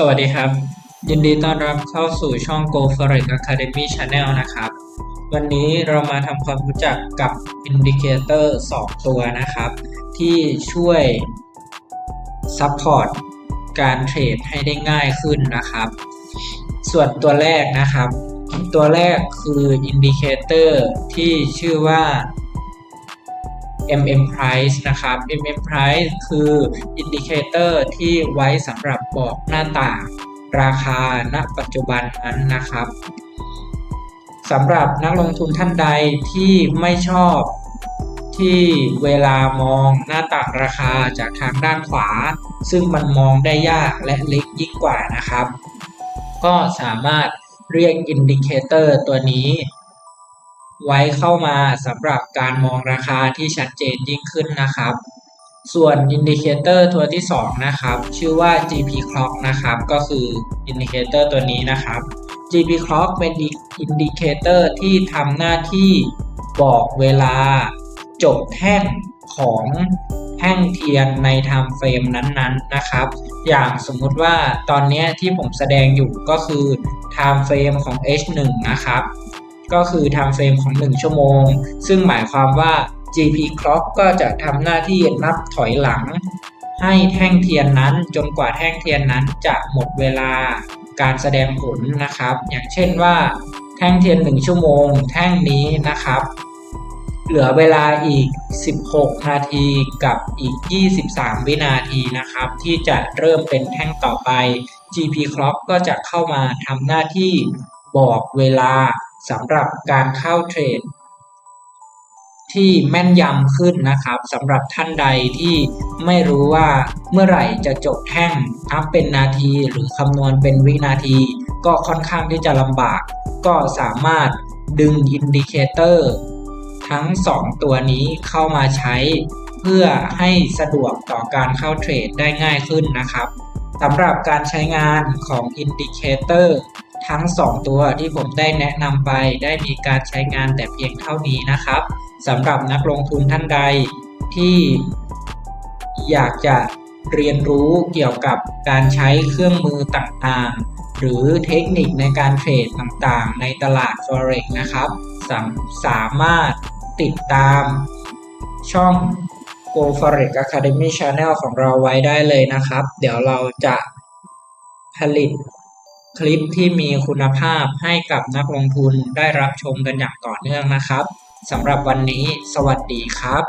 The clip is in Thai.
สวัสดีครับ ยินดีต้อนรับเข้าสู่ช่อง Go Forex Academy Channel นะครับ วันนี้เรามาทำความรู้จักกับ Indicator 2ตัวนะครับ ที่ช่วย Support การเทรดให้ได้ง่ายขึ้นนะครับ ส่วนตัวแรกนะครับ ตัวแรกคือ Indicator ที่ชื่อว่า MM Price นะครับ MM Price คืออินดิเคเตอร์ที่ไว้สำหรับบอกหน้าต่างราคาณปัจจุบันนั้นนะครับสำหรับนักลงทุนท่านใดที่ไม่ชอบที่เวลามองหน้าต่างราคาจากทางด้านขวา ซึ่งมันมองได้ยากและเล็กยิ่งกว่านะครับ ก็สามารถเรียกอินดิเคเตอร์ตัวนี้ ไว้เข้ามาสำหรับการมองราคาที่ชัดเจนยิ่งขึ้นนะครับ ส่วนอินดิเคเตอร์ตัวที่ 2 นะครับ ชื่อว่า GP Clock นะครับ ก็คืออินดิเคเตอร์ตัวนี้นะครับ GP Clock เป็นอินดิเคเตอร์ที่ทำหน้าที่บอกเวลาจบแท่งของแท่งเทียนใน time frame นั้นๆนะครับ อย่างสมมุติว่าตอนนี้ที่ผมแสดงอยู่ก็คือ time frame ของ H1 นะครับ ก็คือ time frame ของ 1 ชั่วโมง ซึ่งหมายความว่า GP clock ก็จะทำหน้าที่นับถอยหลัง ให้แท่งเทียนนั้นจนกว่าแท่งเทียนนั้นจะหมดเวลาการแสดงผลนะครับ อย่างเช่นว่า แท่งเทียน 1 ชั่วโมง แท่งนี้นะครับ เหลือเวลาอีก 16 นาทีกับอีก 23 วินาทีนะครับ ที่จะเริ่มเป็นแท่งต่อไป GP clock ก็จะเข้ามาทำหน้าที่บอกเวลา สำหรับการเข้าเทรดที่แม่นยำขึ้นนะครับสำหรับท่านใดที่ไม่รู้ว่าเมื่อไหร่จะจบแท่งอัพเป็นนาทีหรือคำนวณเป็นวินาที ก็ค่อนข้างที่จะลำบาก ก็สามารถดึงอินดิเคเตอร์ทั้ง 2 ตัวนี้เข้ามาใช้ เพื่อให้สะดวกต่อการเข้าเทรดได้ง่ายขึ้นนะครับสำหรับการใช้งานของอินดิเคเตอร์ ทั้ง 2 ตัวที่ผมได้แนะนำไปได้มีการใช้งานแต่เพียงเท่านี้นะครับสำหรับนักลงทุนท่านใดที่อยากจะเรียนรู้เกี่ยวกับการใช้เครื่องมือต่างๆ หรือเทคนิคในการเทรดต่างๆ ในตลาด Forex นะครับสาสามารถติดตามช่อง Go Forex Academy Channel ของเราไว้ได้เลยนะครับ เดี๋ยวเราจะผลิต คลิปที่มีคุณภาพให้กับนักลงทุนได้รับชมกันอย่างต่อเนื่องนะครับสำหรับวันนี้ สวัสดีครับ